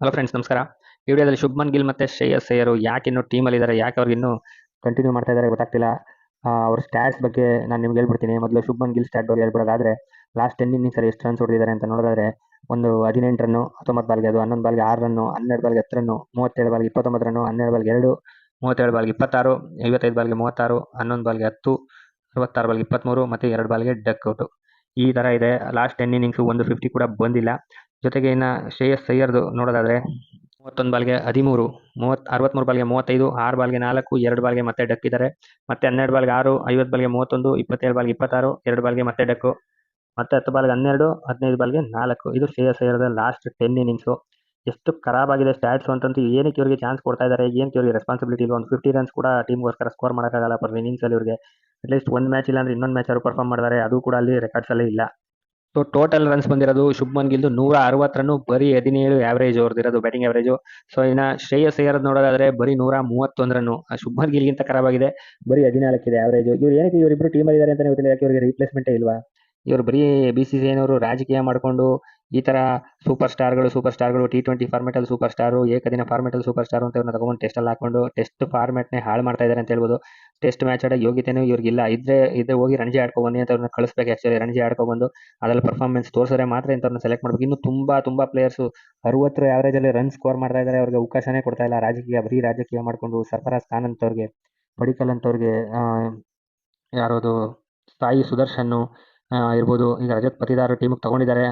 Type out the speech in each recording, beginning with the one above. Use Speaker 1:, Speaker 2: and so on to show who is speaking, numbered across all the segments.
Speaker 1: Hello friends ನಮಸ್ಕಾರ. ಈ ವಿಡಿಯೋದಲ್ಲಿ ಶುಭ್ಮನ್ ಗಿಲ್ ಮತ್ತೆ ಶ್ರೇಯಸ್ ಅಯ್ಯರು ಯಾಕೆ ಇನ್ನೂ ಟೀಮಲ್ಲಿ ಇದ್ದಾರೆ ಯಾಕೆ ಅವ್ರಿಗೆ ಇನ್ನೂ ಕಂಟಿನ್ಯೂ ಮಾಡ್ತಾ ಇದ್ದಾರೆ ಗೊತ್ತಾಗ್ತಿಲ್ಲ. ಅವ್ರ ಸ್ಟ್ಯಾಟ್ಸ್ ಬಗ್ಗೆ ನಾನು ನಿಮ್ಗೆ ಹೇಳ್ಬಿಡ್ತೀನಿ. ಮೊದಲು ಶುಭ್ಮನ್ ಗಿಲ್ ಸ್ಟ್ಯಾಟ್ ಬಗ್ಗೆ ಹೇಳ್ಬಿಡೋದಾದ್ರೆ ಲಾಸ್ಟ್ ಟೆನ್ ಇನ್ನಿಂಗ್ಸಲ್ಲಿ ಎಷ್ಟು ರನ್ಸ್ ಹೊಡೆದಿದ್ದಾರೆ ಅಂತ ನೋಡೋದಾದ್ರೆ, ಒಂದು ಹದಿನೆಂಟು ರನ್ನು, ಹತ್ತೊಂಬತ್ತು ಬಾಲ್ಗೆ ಅದು, ಹನ್ನೊಂದು ಬಾಲ್ಗೆ ಆರು ರನ್ನು, ಹನ್ನೆರಡು ಬಾಲ್ಗೆ ಹತ್ತು ರನ್ನು, ಮೂವತ್ತೇಳು ಬಾಲ್ಗೆ ಇಪ್ಪತ್ತೊಂಬತ್ತು ರನ್ನು, ಹನ್ನೆರಡು ಬಾಲ್ಗೆ ಎರಡು, ಮೂವತ್ತೇಳು ಬಾಲ್ಗೆ ಇಪ್ಪತ್ತಾರು, ಐವತ್ತೈದು ಬಾಲ್ಗೆ ಮೂವತ್ತಾರು, ಹನ್ನೊಂದು ಬಾಲ್ಗೆ ಹತ್ತು, ಅರವತ್ತಾರು ಬಾಲ್ಗೆ ಇಪ್ಪತ್ತ್ಮೂರು ಮತ್ತು ಎರಡು ಬಾಲ್ಗೆ ಡಕ್ ಔಟು ಈ ಥರ ಇದೆ. ಲಾಸ್ಟ್ ಟೆನ್ ಇನ್ನಿಂಗ್ಸು ಒಂದು ಫಿಫ್ಟಿ ಕೂಡ ಬಂದಿಲ್ಲ. ಜೊತೆಗೆ ಇನ್ನು ಶ್ರೇಯಸ್ ಸೈಯರ್ದು ನೋಡೋದಾದರೆ ಮೂವತ್ತೊಂದು ಬಾಲ್ಗೆ ಹದಿಮೂರು, ಮೂವತ್ತು ಅರವತ್ತ್ಮೂರು ಬಾಲ್ಗೆ ಮೂವತ್ತೈದು, ಆರು ಬಾಲ್ಗೆ ನಾಲ್ಕು, ಎರಡು ಬಾಲ್ಗೆ ಮತ್ತೆ ಡಕ್ ಇದ್ದಾರೆ ಮತ್ತೆ ಹನ್ನೆರಡು ಬಾಲ್ಗೆ ಆರು, ಐವತ್ತು ಬಾಲ್ಗೆ ಮೂವತ್ತೊಂದು, ಇಪ್ಪತ್ತೇಳು ಬಾಲ್ಗೆ ಇಪ್ಪತ್ತಾರು, ಎರಡು ಬಾಲ್ಗೆ ಮತ್ತೆ ಡಕ್ಕು. ಮತ್ತೆ ಹತ್ತು ಬಾಲ್ಗೆ ಹನ್ನೆರಡು, ಹದಿನೈದು ಬಾಲ್ಗೆ ನಾಲ್ಕು. ಇದು ಶ್ರೇಯಸ್ ಅಯ್ಯರ್ದ ಲಾಸ್ಟ್ ಟೆನ್ ಇನ್ನಿಂಗ್ಸು ಎಷ್ಟು ಖರಾಬ್ ಆಗಿದೆ ಸ್ಟ್ಯಾಟ್ಸು ಅಂತಂತೂ ಏನಕ್ಕೆ ಇವರಿಗೆ ಚಾನ್ಸ್ ಕೊಡ್ತಾ ಇದ್ದಾರೆ ಏನಕ್ಕೆ ಇವರಿಗೆ ರೆಸ್ಪಾನ್ಸಿಬಿಲಿಟಿ ಇಲ್ಲ. ಒಂದು ಫಿಫ್ಟಿ ರನ್ಸ್ ಕೂಡ ಟೀಮ್ಗೋಸ್ಕರ ಸ್ಕೋರ್ ಮಾಡೋಕ್ಕಾಗಲ್ಲ ಪರ್ ಇನ್ನಿಂಗ್ಸಲ್ಲಿ ಇವರಿಗೆ. ಅಟ್ಲೀಸ್ಟ್ ಒಂದು ಮ್ಯಾಚ್ ಅಂದ್ರೆ ಇನ್ನೊಂದು ಮ್ಯಾಚ್ ಅವರು ಪರ್ಫಾರ್ಮ್ ಮಾಡಿದ್ದಾರೆ ಅದು ಕೂಡ ಅಲ್ಲಿ ರೆಕಾರ್ಡ್ಸಲ್ಲೇ ಇಲ್ಲ. ಸೊ ಟೋಟಲ್ ರನ್ಸ್ ಬಂದಿರೋದು ಶುಭ್ಮನ್ ಗಿಲ್ದು ನೂರ ಅರವತ್ತು ರನ್ನು, ಬರೀ ಹದಿನೇಳು ಆವರೇಜ್ ಅವ್ರದ್ದಿರೋದು ಬ್ಯಾಟಿಂಗ್ ಆವರೇಜು ಸೊ ಇನ್ನು ಶ್ರೇಯಸ್ ಅಯ್ಯರ್ ನೋಡೋದಾದ್ರೆ ಬರೀ ನೂರ ಮೂವತ್ತೊಂದು ರನ್ನು ಶುಭ್ಮನ್ ಗಿಲ್ಗಿಂತ ಖರಾಬ್ ಆಗಿದೆ. ಬರೀ ಹದಿನಾಲ್ಕಿದೆ ಆವರೇಜ್ ಇವ್ರು ಏನಕ್ಕೆ ಇವರಿಬ್ರು ಟೀಮಲ್ಲಿ ಇದ್ದಾರೆ ಅಂತ ಗೊತ್ತಿಲ್ಲ. ಯಾಕೆ ಇವರಿಗೆ ರೀಪ್ಲೇಸ್ಮೆಂಟೇ ಇಲ್ವಾ? ಇವರು ಬರೀ ಬಿ ಸಿ ಸಿ ಏನವರು ರಾಜಕೀಯ ಮಾಡಿಕೊಂಡು ಈ ಥರ ಸೂಪರ್ ಸ್ಟಾರ್ಗಳು ಸೂಪರ್ ಸ್ಟಾರ್ಗಳು ಟಿ ಟ್ವೆಂಟಿ ಫಾರ್ಮೆಟಲ್ಲಿ ಸೂಪರ್ ಸ್ಟಾರು ಏಕದಿನ ಫಾರ್ಮೆಟಲ್ಲಿ ಸೂಪರ್ ಸ್ಟಾರ್ ಅಂತ ಇವ್ರನ್ನ ತಗೊಂಡು ಟೆಸ್ಟಲ್ಲಿ ಹಾಕೊಂಡು ಟೆಸ್ಟ್ ಫಾರ್ಮೆಟ್ನೇ ಹಾಳು ಮಾಡ್ತಾ ಇದ್ದಾರೆ ಅಂತ ಹೇಳ್ಬೋದು. ಟೆಸ್ಟ್ ಮ್ಯಾಚ್ ಆಡೋ ಯೋಗ್ಯತೆನೂ ಇವ್ರಿಗಿಲ್ಲ. ಇದ್ರೆ ಇದ್ರೆ ಹೋಗಿ ರಣಜಿ ಆಡ್ಕೊಬನ್ನಿ ಅಂತ ಅವ್ರನ್ನ ಕಳಿಸ್ಬೇಕು ಆ್ಯಕ್ಚುಲಿ ರಣಜಿ ಆಡ್ಕೊಬಂದು ಅದ್ರಲ್ಲಿ ಪರ್ಫಾರ್ಮೆನ್ಸ್ ತೋರಿಸಿದ್ರೆ ಮಾತ್ರ ಇಂಥವ್ರನ್ನ ಸೆಲೆಕ್ಟ್ ಮಾಡ್ಬೇಕು. ಇನ್ನು ತುಂಬಾ ತುಂಬಾ ಪ್ಲೇಯರ್ಸು ಅರವತ್ತರ ಆವರೇಜಲ್ಲಿ ರನ್ ಸ್ಕೋರ್ ಮಾಡ್ತಾ ಇದ್ದಾರೆ ಅವ್ರಿಗೆ ಅವಕಾಶನೇ ಕೊಡ್ತಾ ಇಲ್ಲ. ರಾಜಕೀಯ ಬರೀ ರಾಜಕೀಯ ಮಾಡಿಕೊಂಡು ಸರ್ಫರಾಜ್ ಖಾನ್ ಅಂತವ್ರಿಗೆ ಪಡಿಕಲ್ ಅಂತವ್ರಿಗೆ ಯಾರೋದು ಸಾಯಿ ಸುದರ್ಶನ್ನು ಆ, ಇರ್ಬೋದು. ಈಗ ರಜತ್ ಪತಿದಾರ್ ಟೀಮಿಗೆ ತಗೊಂಡಿದ್ದಾರೆ.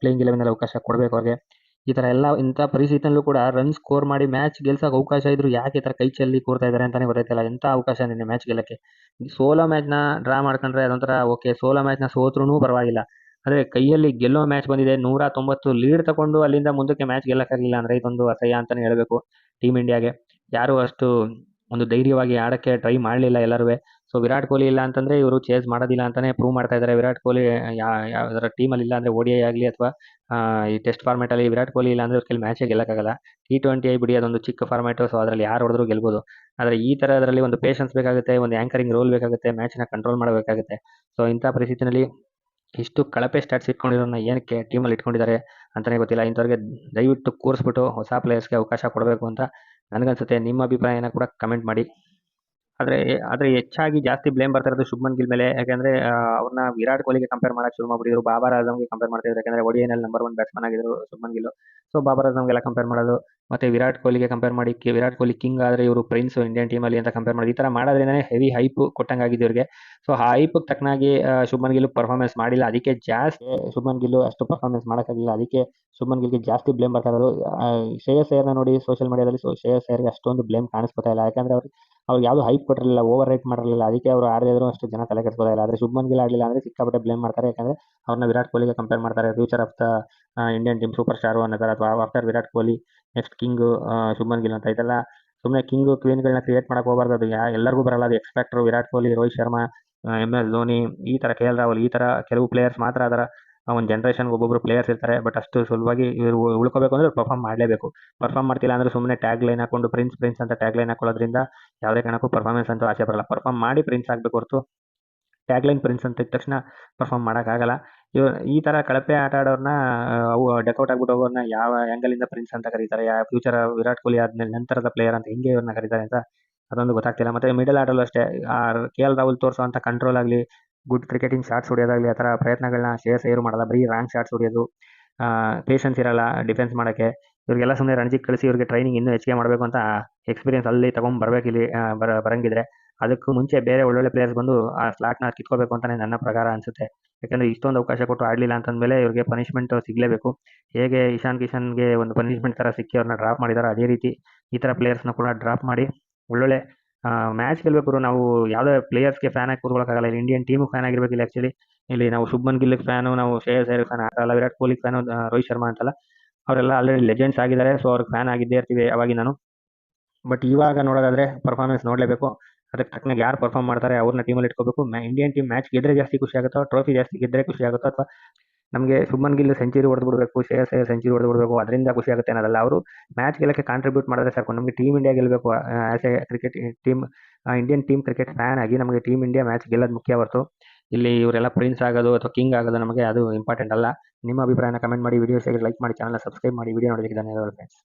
Speaker 1: ಪ್ಲೇಯಿಂಗ್ ಇಲೆವೆನಲ್ಲಿ ಅವಕಾಶ ಕೊಡಬೇಕು ಅವ್ರಿಗೆ. ಈ ಥರ ಎಲ್ಲ ಇಂಥ ಪರಿಸ್ಥಿತಿಯಲ್ಲೂ ಕೂಡ ರನ್ ಸ್ಕೋರ್ ಮಾಡಿ ಮ್ಯಾಚ್ ಗೆಲ್ಸೋಕೆ ಅವಕಾಶ ಇದ್ರು ಯಾಕೆ ಈ ಥರ ಕೈ ಚೆಲ್ಲಿ ಕೂರ್ತಾ ಇದ್ದಾರೆ ಅಂತಲೇ ಗೊತ್ತಾಯ್ತಿಲ್ಲ. ಎಂಥ ಅವಕಾಶ ನಿನ್ನೆ ಮ್ಯಾಚ್ ಗೆಲ್ಲಕ್ಕೆ? ಸೋಲೋ ಮ್ಯಾಚ್ನ ಡ್ರಾ ಮಾಡ್ಕೊಂಡ್ರೆ ಅದೊಂಥರ ಓಕೆ ಸೋಲೋ ಮ್ಯಾಚ್ನ ಸೋತ್ರೂ ಪರವಾಗಿಲ್ಲ. ಆದರೆ ಕೈಯಲ್ಲಿ ಗೆಲ್ಲೋ ಮ್ಯಾಚ್ ಬಂದಿದೆ. ನೂರ ತೊಂಬತ್ತು ಲೀಡ್ ತಗೊಂಡು ಅಲ್ಲಿಂದ ಮುಂದಕ್ಕೆ ಮ್ಯಾಚ್ ಗೆಲ್ಲಕ್ಕಾಗಿಲ್ಲ ಅಂದರೆ ಇದೊಂದು ಅಸಹ್ಯ ಅಂತಲೇ ಹೇಳಬೇಕು ಟೀಮ್ ಇಂಡಿಯಾಗೆ ಯಾರು ಅಷ್ಟು ಒಂದು ಧೈರ್ಯವಾಗಿ ಆಡೋಕ್ಕೆ ಟ್ರೈ ಮಾಡಲಿಲ್ಲ ಎಲ್ಲರೂ ಸೊ ವಿರಾಟ್ ಕೊಹ್ಲಿ ಇಲ್ಲ ಅಂತಂದರೆ ಇವರು ಚೇಸ್ ಮಾಡೋದಿಲ್ಲ ಅಂತಲೇ ಪ್ರೂವ್ ಮಾಡ್ತಾ ಇದ್ದಾರೆ ವಿರಾಟ್ ಕೊಹ್ಲಿ ಯಾವ್ದಾರ ಟೀಮಲ್ಲಿ ಇಲ್ಲ ಅಂದರೆ ಓ ಡಿ ಐ ಆಗಲಿ ಅಥವಾ ಈ ಟೆಸ್ಟ್ ಫಾರ್ಮೆಟಲ್ಲಿ ವಿರಾಟ್ ಕೊಹ್ಲಿ ಇಲ್ಲ ಅಂದರೆ ಅವ್ರ ಕೈಲಿ ಮ್ಯಾಚೇ ಗೆಲ್ಲಕ್ಕಾಗಲ್ಲ. ಟಿ ಟ್ವೆಂಟಿ ಐ ಬಿಡಿ, ಅದೊಂದು ಚಿಕ್ಕ ಫಾರ್ಮೆಟು ಸೊ ಅದರಲ್ಲಿ ಯಾರು ಹೊಡೆದ್ರು ಗೆಲ್ಬೋದು. ಆದರೆ ಈ ಥರ ಅದರಲ್ಲಿ ಒಂದು ಪೇಷನ್ಸ್ ಬೇಕಾಗುತ್ತೆ, ಒಂದು ಆ್ಯಂಕರಿಂಗ್ ರೋಲ್ ಬೇಕಾಗುತ್ತೆ ಮ್ಯಾಚ್ನ ಕಂಟ್ರೋಲ್ ಮಾಡಬೇಕಾಗುತ್ತೆ. ಸೊ ಇಂಥ ಪರಿಸ್ಥಿತಿನಲ್ಲಿ ಇಷ್ಟು ಕಳಪೆ ಸ್ಟಾಟ್ಸ್ ಇಟ್ಕೊಂಡಿರೋನ್ನ ಏನಕ್ಕೆ ಟೀಮಲ್ಲಿ ಇಟ್ಕೊಂಡಿದ್ದಾರೆ ಅಂತಲೇ ಗೊತ್ತಿಲ್ಲ. ಇಂಥವ್ರಿಗೆ ದಯವಿಟ್ಟು ಕೂರಿಸ್ಬಿಟ್ಟು ಹೊಸ ಪ್ಲೇಯರ್ಸ್ಗೆ ಅವಕಾಶ ಕೊಡಬೇಕು ಅಂತ ನನಗನ್ಸುತ್ತೆ, ನಿಮ್ಮ ಅಭಿಪ್ರಾಯನ ಕೂಡ ಕಮೆಂಟ್ ಮಾಡಿ. ಆದರೆ ಆದರೆ ಹೆಚ್ಚಾಗಿ ಜಾಸ್ತಿ ಬ್ಲೇಮ್ ಬರ್ತಾ ಇರೋದು ಶುಭ್ಮನ್ ಗಿಲ್ ಮೇಲೆ. ಯಾಕೆಂದರೆ ಅವ್ರನ್ನ ವಿರಾಟ್ ಕೊಹ್ಲಿಗೆ ಕಂಪೇರ್ ಮಾಡೋಕ್ಕೆ ಶುರು ಮಾಡಿದ್ರು ಬಾಬರ್ ಆಜಮ್ಗೆ ಕಂಪೇರ್ ಮಾಡ್ತಿದ್ರು ಯಾಕಂದರೆ ಒಡಿಯನಲ್ಲಿ ನಂಬರ್ ಒನ್ ಬ್ಯಾಟ್ಸ್ಮನ್ ಆಗಿದ್ರು ಶುಭ್ಮನ್ ಗಿಲ್. ಸೊ ಬಾಬರ್ ಆಜಮ್ಗೆಲ್ಲ ಕಂಪೇರ್ ಮಾಡೋದು ಮತ್ತು ವಿರಾಟ್ ಕೊಹ್ಲಿಗೆ ಕಂಪೇರ್ ಮಾಡಿ ವಿರಾಟ್ ಕೊಹ್ಲಿ ಕಿಂಗ್ ಆದರೆ ಇವರು ಪ್ರಿನ್ಸ್ ಇಂಡಿಯನ್ ಟೀಮಲ್ಲಿ ಅಂತ ಕಂಪೇರ್ ಮಾಡಿ ಈ ಥರ ಮಾಡೋದ್ರಿಂದನೇ ಹೆವಿ ಹೈಪ್ ಕೊಟ್ಟಂಗಾಗಿದೆ ಇವರಿಗೆ. ಸೊ ಆ ಹೈಪ್ ತಕ್ಕನಾಗಿ ಶುಭಮನ್ ಗಿಲ್ ಪರ್ಫಾರ್ಮೆನ್ಸ್ ಮಾಡಿಲ್ಲ. ಅದಕ್ಕೆ ಜಾಸ್ತಿ ಶುಭ್ಮನ್ ಗಿಲ್ ಅಷ್ಟು ಪರ್ಫಾರ್ಮೆನ್ಸ್ ಮಾಡೋಕ್ಕಾಗಿಲ್ಲ ಅದಕ್ಕೆ ಶುಭ್ಮನ್ ಗಿಲ್ಗೆ ಜಾಸ್ತಿ ಬ್ಲೇಮ್ ಬರ್ತಾ ಇರೋದು ಆ, ಶ್ರೇಯಸ್ ಅಯ್ಯರ್ನ ನೋಡಿ ಸೋಷಿಯಲ್ ಮೀಡಿಯಾದಲ್ಲಿ ಸೊ ಶ್ರೇಯಸ್ ಅಯ್ಯರ್ಗೆ ಅಷ್ಟೊಂದು ಬ್ಲೇಮ್ ಕಾಣಿಸ್ಕೊತಾ ಇಲ್ಲ. ಯಾಕಂದರೆ ಅವ್ರು ಅವ್ರಿಗೆ ಯಾವುದು ಹೈಪ್ ಕೊಟ್ಟಿರಲಿಲ್ಲ ಓವರ್ ರೈಟ್ ಮಾಡಿರಲಿಲ್ಲ. ಅದಕ್ಕೆ ಅವರು ಆಡದೇ ಇದ್ರು ಅಷ್ಟು ಜನ ತಲೆ ಕೆಡಿಸ್ಕೋತಾ ಇಲ್ಲ. ಆದರೆ ಶುಭ್ಮನ್ ಗಿಲ್ ಆಗಲಿಲ್ಲ ಅಂದರೆ ಸಿಕ್ಕಾಪಟ್ಟೆ ಬ್ಲೇಮ್ ಮಾಡ್ತಾರೆ. ಯಾಕಂದರೆ ಅವ್ರನ್ನ ವಿರಾಟ್ ಕೊಹ್ಲಿಗೆ ಕಂಪೇರ್ ಮಾಡ್ತಾರೆ. Future of the Indian team super star ಥರ ಅಥವಾ after Virat Kohli next king Shubman Gill ಅಂತ. ಇದೆಲ್ಲ ಸುಮ್ಮನೆ ಕಿಂಗು ಕ್ವೀನ್ಗಳನ್ನ ಕ್ರಿಯೇಟ್ ಮಾಡಕ್ಕೆ ಹೋಗಬಾರ್ದು ಅದು. ಎಲ್ಲರಿಗೂ ಬರಲ್ಲ ಅದು. ಎಕ್ಸ್ಪೆಕ್ಟ್ರು ವಿರಾಟ್ ಕೊಹ್ಲಿ, ರೋಹಿತ್ ಶರ್ಮಾ ಎಂ ಎಸ್ ಧೋನಿ, ಈ ಥರ ಕೆ ಎಲ್ ರಾಹುಲ್ ಈ ಥರ ಕೆಲವು ಪ್ಲೇಯರ್ಸ್ ಮಾತ್ರ ಅದರ ಒಂದು ಜನ್ರೇಷನ್ಗೆ ಒಬ್ಬೊಬ್ಬರು ಪ್ಲೇಯರ್ಸ್ ಇರ್ತಾರೆ. ಬಟ್ ಅಷ್ಟು ಸುಲಭವಾಗಿ ಇವರು ಉಳ್ಕೋಬೇಕು ಅಂದ್ರೆ ಪರ್ಫಾರ್ಮ್ ಮಾಡಲೇಬೇಕು. ಪರ್ಫಾರ್ಮ್ ಮಾಡ್ತಿಲ್ಲ ಅಂದ್ರೆ ಸುಮ್ಮನೆ ಟ್ಯಾಗ್ ಲೈನ್ ಹಾಕೊಂಡು ಪ್ರಿನ್ಸ್ ಪ್ರಿನ್ಸ್ ಅಂತ ಟ್ಯಾಗ್ ಲೈನ್ ಹಾಕೊಳ್ಳೋದ್ರಿಂದ ಯಾವುದೇ ಕಾರಣಕ್ಕೂ ಪರ್ಫಾರ್ಮೆನ್ಸ್ ಅಂತೂ ಆಚೆ ಬರಲ್ಲ. ಪರ್ಫಾರ್ಮ್ ಮಾಡಿ ಪ್ರಿನ್ಸ್ ಆಗಬೇಕು ಹೊರತು ಟ್ಯಾಗ್ ಲೈನ್ ಪ್ರಿನ್ಸ್ ಅಂತ ಇದ್ದ ತಕ್ಷಣ ಪರ್ಫಾರ್ಮ್ ಮಾಡೋಕ್ಕಾಗಲ್ಲ. ಇವ್ ಈ ಥರ ಕಳಪೆ ಆಟ ಆಡೋರ್ನ ಅವು ಡೆಕೌಟ್ ಆಗ್ಬಿಟ್ಟು ಹೋಗೋರ್ನ ಯಾವ ಆ್ಯಂಗಲಿಂದ ಪ್ರಿನ್ಸ್ ಅಂತ ಕರೀತಾರೆ, ಯಾವ ಫ್ಯೂಚರ್ ವಿರಾಟ್ ಕೊಹ್ಲಿ ಆದ್ಮೇಲೆ ನಂತರದ ಪ್ಲೇಯರ್ ಅಂತ ಹಿಂಗೆ ಇವ್ರನ್ನ ಕರೀತಾರೆ ಅಂತ ಅದೊಂದು ಗೊತ್ತಾಗ್ತಿಲ್ಲ. ಮತ್ತು ಮಿಡಲ್ ಆಡಲು ಅಷ್ಟೇ ಕೆ ಎಲ್ ರಾಹುಲ್ ಅಂತ ಕಂಟ್ರೋಲ್ ಆಗಲಿ ಗುಡ್ ಕ್ರಿಕೆಟಿಂಗ್ ಶಾಟ್ಸ್ ಹೊಡಿಯೋದಾಗಲಿ, ಆ ಥರ ಪ್ರಯತ್ನಗಳನ್ನ ಶೇರ್ ಸೇರು ಮಾಡಲ್ಲ. ಬರೀ ರಾಂಗ್ ಶಾಟ್ಸ್ ಹೊಡಿಯೋದು ಪೇಷನ್ಸ್ ಇರಲ್ಲ ಡಿಫೆನ್ಸ್ ಮಾಡೋಕ್ಕೆ. ಇವ್ರಿಗೆಲ್ಲ ಸುಮ್ಮನೆ ರಣಜಿ ಕಳಿಸಿ ಇವ್ರಿಗೆ ಟ್ರೈನಿಂಗ್ ಇನ್ನೂ ಹೆಚ್ಚಿಗೆ ಮಾಡಬೇಕು ಅಂತ ಎಕ್ಸ್ಪೀರಿಯನ್ಸ್ ಅಲ್ಲಿ ತಗೊಂಡ್ ಇಲ್ಲಿ ಬರ, ಬರಂಗಿದ್ರೆ. ಅದಕ್ಕೂ ಮುಂಚೆ ಬೇರೆ ಒಳ್ಳೊಳ್ಳೆ ಪ್ಲೇಯರ್ಸ್ ಬಂದು ಆ ಸ್ಲಾಟ್ನ ಕಿತ್ಕೋಬೇಕು ಅಂತಲೇ ನನ್ನ ಪ್ರಕಾರ ಅನಿಸುತ್ತೆ. ಯಾಕಂದರೆ ಇಷ್ಟೊಂದು ಅವಕಾಶ ಕೊಟ್ಟು ಆಡಲಿಲ್ಲ ಅಂತಂದಮೇಲೆ ಇವ್ರಿಗೆ ಪನಿಷ್ಮೆಂಟ್ ಸಿಗಲೇಬೇಕು. ಹೇಗೆ ಇಶಾನ್ ಕಿಶನ್ಗೆ ಒಂದು ಪನಿಷ್ಮೆಂಟ್ ಥರ ಸಿಕ್ಕಿ ಅವ್ರನ್ನ ಡ್ರಾಪ್ ಮಾಡಿದಾರೆ ಅದೇ ರೀತಿ ಈ ಥರ ಪ್ಲೇಯರ್ಸ್ನ ಕೂಡ ಡ್ರಾಪ್ ಮಾಡಿ ಒಳ್ಳೊಳ್ಳೆ ಮ್ಯಾಚ್ ಗೆಲ್ಬೇಕು ನಾವು ಯಾವುದೇ ಪ್ಲೇಯರ್ಸ್ಗೆ ಫ್ಯಾನ್ ಆಗಿ ಕೂತ್ಕೊಳ್ಳೋಕ್ಕಾಗಲ್ಲ ಇಲ್ಲಿ ಇಂಡಿಯನ್ ಟೀಮು ಫ್ಯಾನ್ ಆಗಿರ್ಬೇಕಿಲ್ಲ ಆ್ಯಕ್ಚುಲಿ ಇಲ್ಲಿ ನಾವು ಶುಭ್ಮನ್ ಗಿಲ್ಗೆ ಫ್ಯಾನು ನಾವು ಶ್ರೇಯಸ್ ಅಯ್ಯರ್ ಫ್ಯಾನ್ ಆಗಲ್ಲ ವಿರಾಟ್ ಕೊಹ್ಲಿ ಫ್ಯಾನು ರೋಹಿತ್ ಶರ್ಮಾ ಅಂತಲ್ಲ, ಅವರೆಲ್ಲ ಆಲ್ರೆಡಿ ಲೆಜೆಂಡ್ಸ್ ಆಗಿದ್ದಾರೆ. ಸೊ ಅವ್ರಿಗೆ ಫ್ಯಾನ್ ಆಗಿದ್ದೇ ಇರ್ತೀವಿ ಅವಾಗಿ ನಾನು ಬಟ್ ಇವಾಗ ನೋಡೋದಾದ್ರೆ ಪರ್ಫಾರ್ಮೆನ್ಸ್ ನೋಡಲೇಬೇಕು. ಅದಕ್ಕೆ ತಕ್ಕನಾಗಿ ಯಾರು ಪರ್ಫಾರ್ಮ್ ಮಾಡ್ತಾರೆ ಅವ್ರನ್ನ ಟೀಮಲ್ಲಿ ಇಟ್ಕೋಬೇಕು. ಇಂಡಿಯನ್ ಟೀಮ್ ಮ್ಯಾಚ್ ಗೆದ್ರೆ ಜಾಸ್ತಿ ಖುಷಿ ಆಗುತ್ತೋ ಟ್ರೋಫಿ ಜಾಸ್ತಿ ಗೆದ್ರೆ ಖುಷಿ ಆಗುತ್ತೋ ಅಥವಾ ನಮಗೆ ಸುಮ್ಮನ್ ಗಿಲ್ ಸೆಂಚುರಿ ಹೊಡೆದು ಬಿಡಬೇಕು, ಶ್ರೇಯಸ್ ಅಯ್ಯರ್ ಸೆಂಚುರಿ ಹೊಡೆದು ಬಿಡಬೇಕು, ಅದರಿಂದ ಖುಷಿ ಆಗುತ್ತೆ ಅನ್ನೋದಲ್ಲ. ಅವರು ಮ್ಯಾಚ್ ಗೆಲ್ಲಕ್ಕೆ ಕಾಂಟ್ರಿಬ್ಯೂಟ್ ಮಾಡಿದ್ರೆ ಸಾಕು. ನಮಗೆ ಟೀಮ್ ಇಂಡಿಯಾ ಗೆಲ್ಲಬೇಕು as a cricket team Indian team cricket fan ಆಗಿ ನಮಗೆ ಟೀಮ್ ಇಂಡಿಯಾ ಮ್ಯಾಚ್ ಗೆಲ್ಲೋದು ಮುಖ್ಯ ಹೊರತು. ಇಲ್ಲಿ ಇವರೆಲ್ಲ ಪ್ರಿನ್ಸ್ ಆಗೋದು ಅಥವಾ ಕಿಂಗ್ ಆಗೋದು ನಮಗೆ ಅದು ಇಂಪಾರ್ಟೆಂಟ್ ಅಲ್ಲ. ನಿಮ್ಮ ಅಭಿಪ್ರಾಯನ ಕಮೆಂಟ್ ಮಾಡಿ ವಿಡಿಯೋ ಲೈಕ್ ಮಾಡಿ ಚಾನಲ್ ಸಬ್ಸ್ಕ್ರೈಬ್ ಮಾಡಿ ವಿಡಿಯೋ ನೋಡೋದಕ್ಕೆ ಧನ್ಯವಾದಗಳು ಫ್ರೆಂಡ್ಸ್